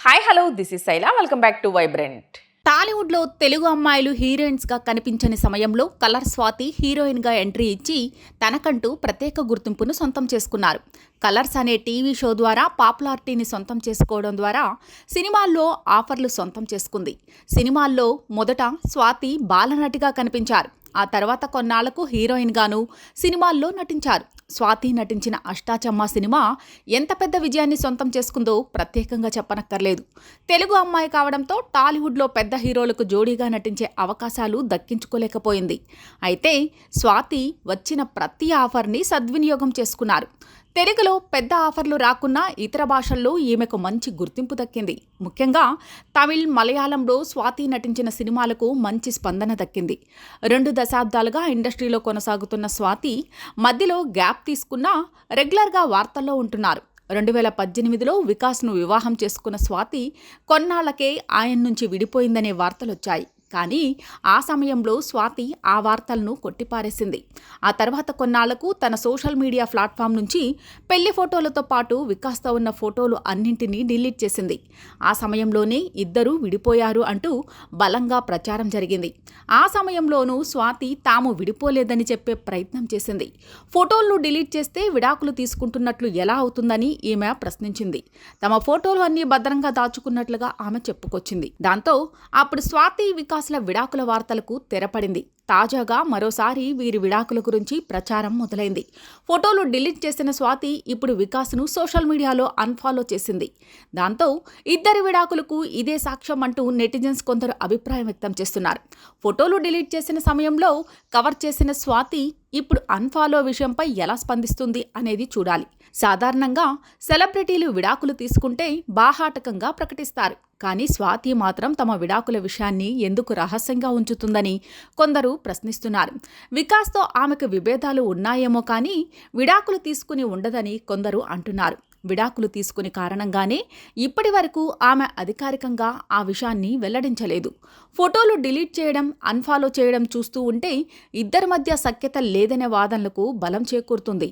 Hi hello this is Shaila welcome back to vibrant టాలీవుడ్లో తెలుగు అమ్మాయిలు హీరోయిన్స్గా కనిపించని సమయంలో కలర్ స్వాతి హీరోయిన్గా ఎంట్రీ ఇచ్చి తనకంటూ ప్రత్యేక గుర్తింపును సొంతం చేసుకున్నారు. కలర్స్ అనే టీవీ షో ద్వారా పాపులారిటీని సొంతం చేసుకోవడం ద్వారా సినిమాల్లో ఆఫర్లు సొంతం చేసుకుంది. సినిమాల్లో మొదట స్వాతి బాలనటిగా కనిపించారు. ఆ తర్వాత కొన్నాళ్ళకు హీరోయిన్గాను సినిమాల్లో నటించారు. స్వాతి నటించిన అష్టాచమ్మ సినిమా ఎంత పెద్ద విజయాన్ని సొంతం చేసుకుందో ప్రత్యేకంగా చెప్పనక్కర్లేదు. తెలుగు అమ్మాయి కావడంతో టాలీవుడ్లో పెద్ద హీరోలకు జోడీగా నటించే అవకాశాలు దక్కించుకోలేకపోయింది. అయితే స్వాతి వచ్చిన ప్రతి ఆఫర్ని సద్వినియోగం చేసుకున్నారు. తెలుగులో పెద్ద ఆఫర్లు రాకున్నా ఇతర భాషల్లో ఈమెకు మంచి గుర్తింపు దక్కింది. ముఖ్యంగా తమిళ్ మలయాళంలో స్వాతి నటించిన సినిమాలకు మంచి స్పందన దక్కింది. రెండు దశాబ్దాలుగా ఇండస్ట్రీలో కొనసాగుతున్న స్వాతి మధ్యలో గ్యాప్ తీసుకున్నా రెగ్యులర్గా వార్తల్లో ఉంటున్నారు. రెండు వేల పద్దెనిమిదిలో వికాస్ను వివాహం చేసుకున్న స్వాతి కొన్నాళ్ళకే ఆయన నుంచి విడిపోయిందనే వార్తలొచ్చాయి. కానీ ఆ సమయంలో స్వాతి ఆ వార్తలను కొట్టిపారేసింది. ఆ తర్వాత కొన్నాళ్ళకు తన సోషల్ మీడియా ప్లాట్ఫామ్ నుంచి పెళ్ళి ఫోటోలతో పాటు వికాస్తో ఉన్న ఫోటోలు అన్నింటినీ డిలీట్ చేసింది. ఆ సమయంలోనే ఇద్దరూ విడిపోయారు అంటూ బలంగా ప్రచారం జరిగింది. ఆ సమయంలోనూ స్వాతి తాము విడిపోలేదని చెప్పే ప్రయత్నం చేసింది. ఫోటోలను డిలీట్ చేస్తే విడాకులు తీసుకుంటున్నట్లు ఎలా అవుతుందని ఈమె ప్రశ్నించింది. తమ ఫోటోలు అన్నీ భద్రంగా దాచుకున్నట్లుగా ఆమె చెప్పుకొచ్చింది. దాంతో అప్పుడు స్వాతి వికాస్ల విడాకుల వార్తలకు తెరపడింది. తాజాగా మరోసారి వీరి విడాకుల గురించి ప్రచారం మొదలైంది. ఫోటోలు డిలీట్ చేసిన స్వాతి ఇప్పుడు వికాస్ను సోషల్ మీడియాలో అన్ఫాలో చేసింది. దాంతో ఇద్దరి విడాకులకు ఇదే సాక్ష్యం అంటూ నెటిజన్స్ కొందరు అభిప్రాయం వ్యక్తం చేస్తున్నారు. ఫోటోలు డిలీట్ చేసిన సమయంలో కవర్ చేసిన స్వాతి ఇప్పుడు అన్ఫాలో విషయంపై ఎలా స్పందిస్తుంది అనేది చూడాలి. సాధారణంగా సెలబ్రిటీలు విడాకులు తీసుకుంటే బాహాటకంగా ప్రకటిస్తారు. కానీ స్వాతి మాత్రం తమ విడాకుల విషయాన్ని ఎందుకు రహస్యంగా ఉంచుతుందని కొందరు ప్రశ్నిస్తున్నారు. వికాస్తో ఆమెకు విభేదాలు ఉన్నాయేమో కానీ విడాకులు తీసుకుని ఉండదని కొందరు అంటున్నారు. విడాకులు తీసుకుని కారణంగానే ఇప్పటి వరకు ఆమె అధికారికంగా ఆ విషయాన్ని వెల్లడించలేదు. ఫోటోలు డిలీట్ చేయడం అన్ఫాలో చేయడం చూస్తూ ఉంటే ఇద్దరి మధ్య సఖ్యత లేదనే వాదనలకు బలం చేకూరుతుంది.